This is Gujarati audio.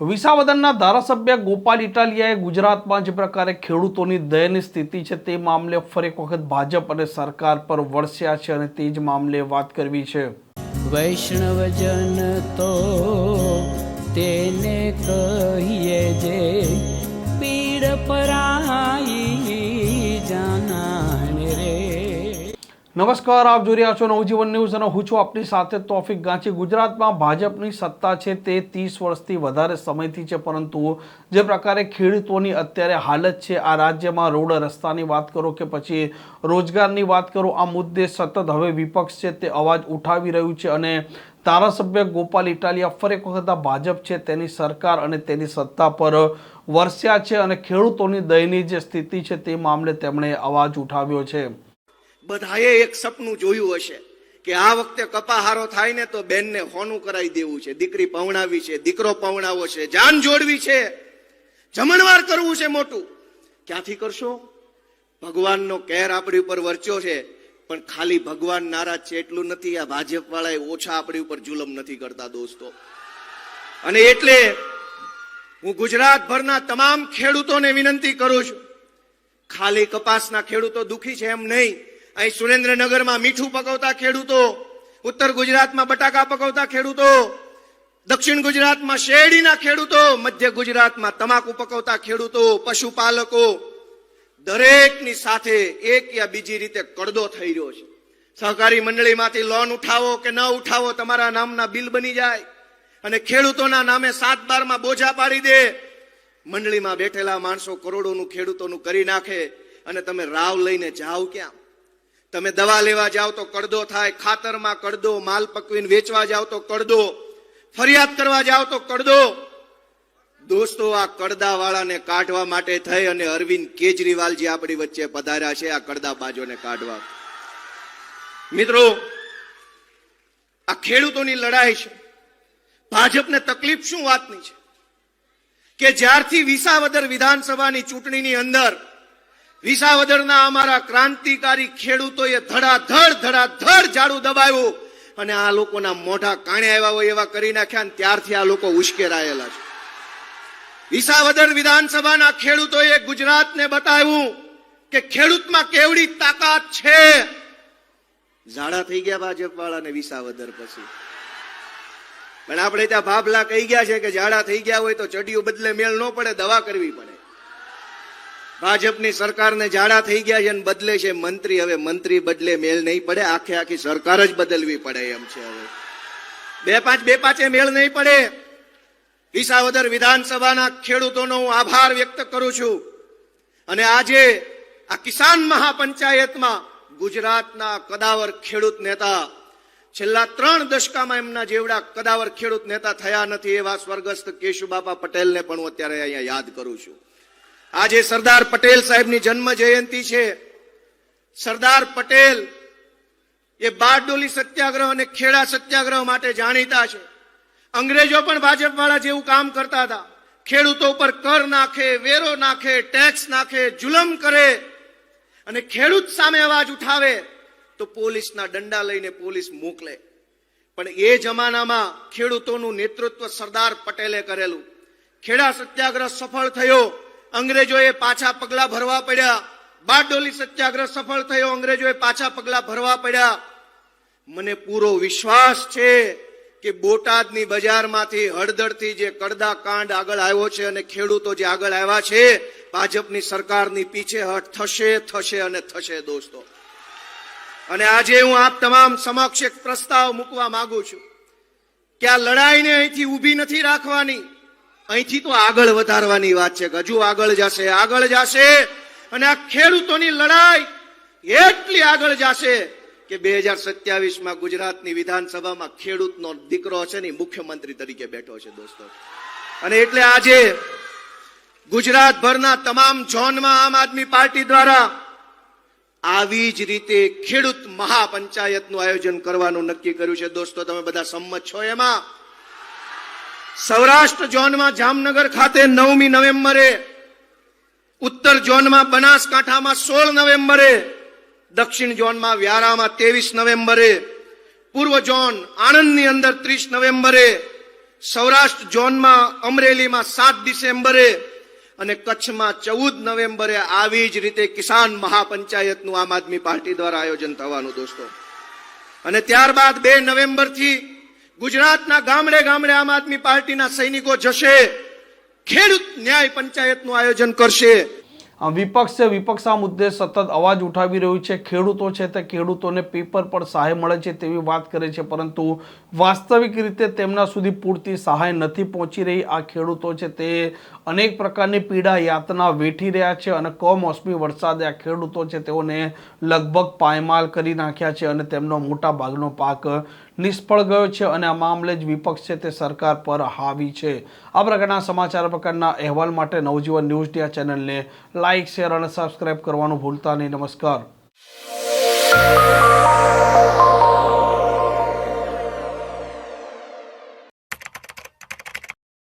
વિસાવદનના ધારાસભ્ય ગોપાલ ઇટાલિયાએ ગુજરાતમાં જે પ્રકારે ખેડૂતોની દયનીય સ્થિતિ છે તે મામલે ફરી એક વખત ભાજપ અને સરકાર પર વરસ્યા છે અને તે જ મામલે વાત કરવી છે. વૈષ્ણવજન તો તેને કહીએ જે પીડ પરાઈ નમસ્કાર, આપ જોઈ રહ્યા છો નવજીવન ન્યૂઝ અને હું છું આપની સાથે તોફિક ગાંચી. ગુજરાતમાં ભાજપની સત્તા છે તે ત્રીસ વર્ષથી વધારે સમયથી છે, પરંતુ જે પ્રકારે ખેડૂતોની અત્યારે હાલત છે, આ રાજ્યમાં રોડ રસ્તાની વાત કરો કે પછી રોજગારની વાત કરો, આ મુદ્દે સતત હવે વિપક્ષ છે તે અવાજ ઉઠાવી રહ્યું છે અને ધારાસભ્ય ગોપાલ ઇટાલિયા ફરી એક વખત ભાજપ છે તેની સરકાર અને તેની સત્તા પર વરસ્યા છે અને ખેડૂતોની દયનીય જે સ્થિતિ છે તે મામલે તેમણે અવાજ ઉઠાવ્યો છે. બધાએ એક સપનું જોયું હશે કે આ વખતે કપાહારો થાય ને તો બેનને હોનું કરાવી દેવું છે, દીકરી પવણાવી છે, દીકરો પવણાવો છે, જાન જોડવી છે. જમણવાર કરવું છે મોટું. ક્યાંથી કરશો? ભગવાનનો કેર આપણી ઉપર વરચ્યો છે, પણ ખાલી ભગવાન નારાજ છે એટલું નથી, આ ભાજપ વાળાએ ઓછા આપણી ઉપર જુલમ નથી કરતા દોસ્તો. અને એટલે હું ગુજરાતભરના તમામ ખેડૂતોને વિનંતી કરું છું. ખાલી કપાસના ખેડૂતો દુખી છે એમ નહીં અહીં સુરેન્દ્રનગરમાં મીઠું પકવતા ખેડૂતો, ઉત્તર ગુજરાતમાં બટાકા પકવતા ખેડૂતો, દક્ષિણ ગુજરાતમાં શેરડીના ખેડૂતો, મધ્ય ગુજરાતમાં તમાકુ પકવતા ખેડૂતો, પશુપાલકો, દરેકની સાથે એક યા બીજી રીતે કડદો થઈ રહ્યો છે. સહકારી મંડળીમાંથી લોન ઉઠાવો કે ન ઉઠાવો તમારા નામના બિલ બની જાય અને ખેડૂતોના નામે સાત બારમાં બોજા પાડી દે. મંડળીમાં બેઠેલા માણસો કરોડોનું ખેડૂતોનું કરી નાખે અને તમે રાવ લઈને જાઓ ક્યાં? તમે દવા લેવા જાઓ તો કડદો થાય, ખાતરમાં કડદો, માલ પકવીને વેચવા જાઓ તો કડદો, ફરિયાદ કરવા જાઓ તો કડદો. દોસ્તો, આ કડદા વાળાને કાઢવા માટે થઈ અને અરવિંદ કેજરીવાલ જે આપણી વચ્ચે પધાર્યા છે આ કડદા બાજોને કાઢવા. મિત્રો, આ ખેડૂતોની લડાઈ છે. ભાજપને તકલીફ શું વાતની છે? કે જ્યારથી વિસાવદર વિધાનસભાની ચૂંટણીની અંદર વિસાવદરના અમારા ક્રાંતિકારી ખેડૂતોએ ધડાધડ ધડાધડ ઝાડુ દબાવ્યું અને આ લોકોના મોઢા કાણે આવ્યા હોય એવા કરી નાખ્યા અને ત્યારથી આ લોકો ઉશ્કેરાયેલા છે. વિસાવદર વિધાનસભાના ખેડૂતોએ ગુજરાતને બતાવ્યું કે ખેડૂતમાં કેવડી તાકાત છે. ઝાડા થઈ ગયા ભાજપ વાળાને વિસાવદર પછી. પણ આપણે ત્યાં ભાભલા કહી ગયા છે કે ઝાડા થઈ ગયા હોય તો ચડિયું બદલે મેળ ન પડે, દવા કરવી પડે. ભાજપની સરકારને જાડા થઈ ગયા છે અને બદલે છે મંત્રી. હવે મંત્રી બદલે મેળ નહીં પડે. આખે આખી સરકાર જ બદલવી પડે એમ છે હવે. બે પાંચ, બે પાંચે મેળ નહીં પડે. વિસાવદર વિધાનસભાના ખેડૂતોનો હું આભાર વ્યક્ત કરું છું. અને આજે આ કિસાન મહાપંચાયતમાં ગુજરાતના કદાવર ખેડૂત નેતા, છેલ્લા ત્રણ દશકામાં એમના જેવડા કદાવર ખેડૂત નેતા થયા નથી એવા સ્વર્ગસ્થ કેશુબાપા પટેલને પણ હું અત્યારે અહીંયા યાદ કરું છું. આજે સરદાર પટેલ સાહેબની જન્મ જયંતિ છે. સરદાર પટેલ એ બારડોલી સત્યાગ્રહ અને ખેડા સત્યાગ્રહ માટે જાણીતા છે. અંગ્રેજો પણ ભાજપ વાળા જેવું કામ કરતા હતા. ખેડૂતો પર કર નાખે, વેરો નાખે, ટેક્સ નાખે, જુલમ કરે અને ખેડૂત સામે અવાજ ઉઠાવે તો પોલીસના દંડા લઈને પોલીસ મોકલે. પણ એ જમાનામાં ખેડૂતોનું નેતૃત્વ સરદાર પટેલે કરેલું. ખેડા સત્યાગ્રહ સફળ થયો. અંગ્રેજોએ પાછા પગલા ભરવા પડ્યા. બારડોલી સત્યાગ્રહ સફળ થયો, અંગ્રેજોએ પાછા પગલા ભરવા પડ્યા. મને પૂરો વિશ્વાસ છે કે બોટાદની બજારમાંથી હળદરથી જે કડદા કાંડ આગળ આવ્યો છે અને ખેડૂતો જે આગળ આવ્યા છે, ભાજપની સરકારની પીછેહટ થશે થશે અને થશે દોસ્તો. અને આજે હું આપ તમામ સમક્ષ એક પ્રસ્તાવ મૂકવા માંગુ છું. કે આ લડાઈને અહીંથી ઊભી નથી રાખવાની. અહીંથી તો આગળ વધારવાની વાત છે. હજુ આગળ જશે આગળ જશે, અને આ ખેડૂતોની લડાઈ એટલી આગળ જશે કે બે હજાર સત્યાવીસમાં ગુજરાતની વિધાનસભામાં ખેડૂતનો દીકરો છે ને મુખ્યમંત્રી તરીકે બેઠો છે, દોસ્તો. અને એટલે આજે ગુજરાતભરના તમામ ઝોનમાં આમ આદમી પાર્ટી દ્વારા આવી જ રીતે ખેડૂત મહાપંચાયતનું આયોજન કરવાનું નક્કી કર્યું છે. દોસ્તો, તમે બધા સંમત છો એમાં? સૌરાષ્ટ્ર ઝોનમાં જામનગર ખાતે નવમી નવેમ્બરે, ઉત્તર ઝોનમાં બનાસકાંઠામાં સોળ નવેમ્બરે, દક્ષિણ ઝોનમાં વ્યારામાં ત્રેવીસ નવેમ્બરે, પૂર્વ ઝોન આણંદની અંદર ત્રીસ નવેમ્બરે, સૌરાષ્ટ્ર ઝોનમાં અમરેલીમાં સાત ડિસેમ્બરે અને કચ્છમાં ચૌદ નવેમ્બરે આવી જ રીતે કિસાન મહાપંચાયતનું આમ આદમી પાર્ટી દ્વારા આયોજન થવાનું દોસ્તો. અને ત્યારબાદ બે નવેમ્બરથી ગુજરાતના ગામડે ગામડે આમ આદમી પાર્ટીના સૈનિકો જશે. ખેડૂત ન્યાય પંચાયતનું આયોજન કરશે. વિપક્ષ છે વિપક્ષ આ મુદ્દે સતત અવાજ ઉઠાવી રહ્યું છે. ખેડૂતો છે તે ખેડૂતોને પેપર પર સહાય મળે છે તેવી વાત કરે છે, પરંતુ વાસ્તવિક રીતે તેમના સુધી પૂરતી સહાય નથી પહોંચી રહી. આ ખેડૂતો છે તે અનેક પ્રકારની પીડા યાતના વેઠી રહ્યા છે અને કમોસમી વરસાદે આ ખેડૂતો છે તેઓને લગભગ પાયમાલ કરી નાખ્યા છે અને તેમનો મોટા ભાગનો પાક નિષ્ફળ ગયો છે અને આ મામલે જ વિપક્ષ છે તે સરકાર પર હાવી છે. આ પ્રકારના સમાચાર પ્રકારના અહેવાલ માટે નવજીવન ન્યૂઝ ડિયા ચેનલને લાઇક શેર અને સબસ્ક્રાઈબ કરવાનું ભૂલતા નહીં. નમસ્કાર.